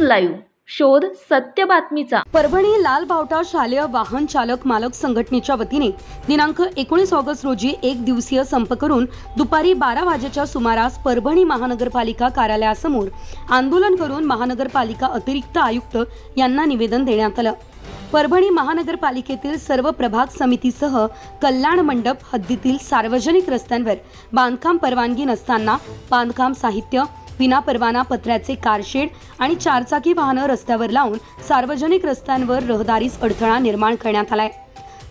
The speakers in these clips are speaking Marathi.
लाईव्ह शोध सत्य बातमीचा. परभणी लाल बावटा शालेय वाहन चालक मालक संघटनेच्या वतीने दिनांक एकोणीस ऑगस्ट रोजी एक दिवसीय संप करून दुपारी बारा वाजेच्या सुमारास परभणी महानगरपालिका कार्यालयासमोर आंदोलन करून महानगरपालिका अतिरिक्त आयुक्त यांना निवेदन देण्यात आलं. परभणी महानगरपालिकेतील सर्व प्रभाग समितीसह कल्याण मंडप हद्दीतील सार्वजनिक रस्त्यांवर बांधकाम परवानगी नसताना बांधकाम साहित्य विनापरवाना पत्र्याचे कारशेड आणि चारचाकी वाहनं रस्त्यावर लावून सार्वजनिक रस्त्यांवर रहदारीस अडथळा निर्माण करण्यात आलाय.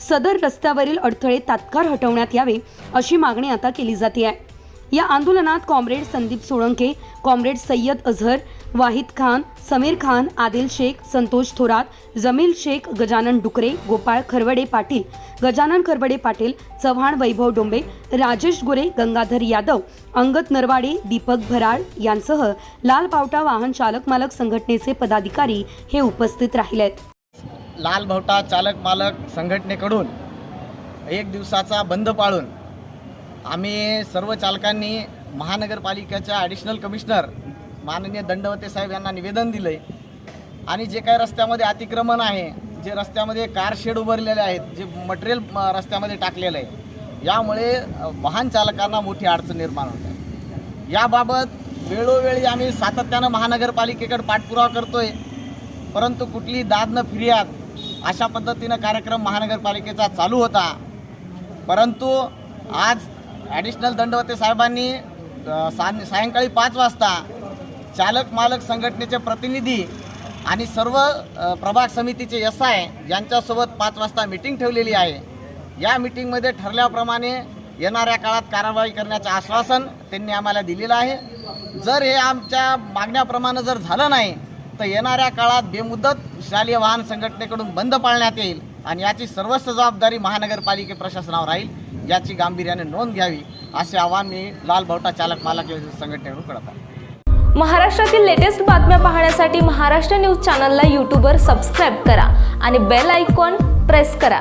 सदर रस्त्यावरील अडथळे तात्काळ हटवण्यात यावे अशी मागणी आता केली जाते आहे या आंदोलनात कॉम्रेड संदीप सोळंके कॉम्रेड सय्यद अझहर वाहिद खान समीर खान आदिल शेख संतोष थोरात जमील शेख गजानन डुकरे गोपाळ खरवडे पाटील गजानन खरवडे पाटील चव्हाण वैभव डोंबे राजेश गोरे गंगाधर यादव अंगद नरवाडे दीपक भराड यांसह लाल पावटा वाहन चालक मालक संघटनेचे पदाधिकारी हे उपस्थित राहिले आहेत लाल भावटा चालक मालक संघटनेकडून एक दिवसाचा बंद पाळून आम्ही सर्व चालकांनी महानगरपालिकेच्या ॲडिशनल कमिशनर माननीय दंडवते साहेब यांना निवेदन दिलं आहे आणि जे काही रस्त्यामध्ये अतिक्रमण आहे जे रस्त्यामध्ये कार शेड उभारलेले आहेत जे मटेरियल म- रस्त्यामध्ये टाकलेलं आहे यामुळे वाहन चालकांना मोठी अडचण निर्माण होते याबाबत वेळोवेळी आम्ही सातत्यानं महानगरपालिकेकडे पाठपुरावा करतोय परंतु कुठली दाद न फिर्याद अशा पद्धतीनं कार्यक्रम महानगरपालिकेचा चालू होता. परंतु आज ॲडिशनल दंडवते साहेबांनी अ, सा- सायंकाळी पाच वाजता चालक मालक संघटनेचे प्रतिनिधी आणि सर्व प्रभाग समितीचे एस आय यांच्यासोबत पाच वाजता मिटिंग ठेवलेली आहे. या मिटिंगमध्ये ठरल्याप्रमाणे येणाऱ्या काळात कारवाई करण्याचं आश्वासन त्यांनी आम्हाला दिलेलं आहे. जर हे आमच्या मागण्याप्रमाणे जर झालं नाही तर येणाऱ्या काळात बेमुदत शालेय वाहन संघटनेकडून बंद पाळण्यात येईल. आणि याची सर्वस्व जबाबदारी महानगरपालिके प्रशासनावर राहील. याची गांभीर्याने नोंद घ्यावी असे आवाहन मी लाल भावटा चालक मालक संघटनेकडून करत आहे. महाराष्ट्रातील लेटेस्ट बातम्या पाहण्यासाठी महाराष्ट्र न्यूज चॅनलला यूट्यूबवर सबस्क्राईब करा आणि बेल आयकॉन प्रेस करा.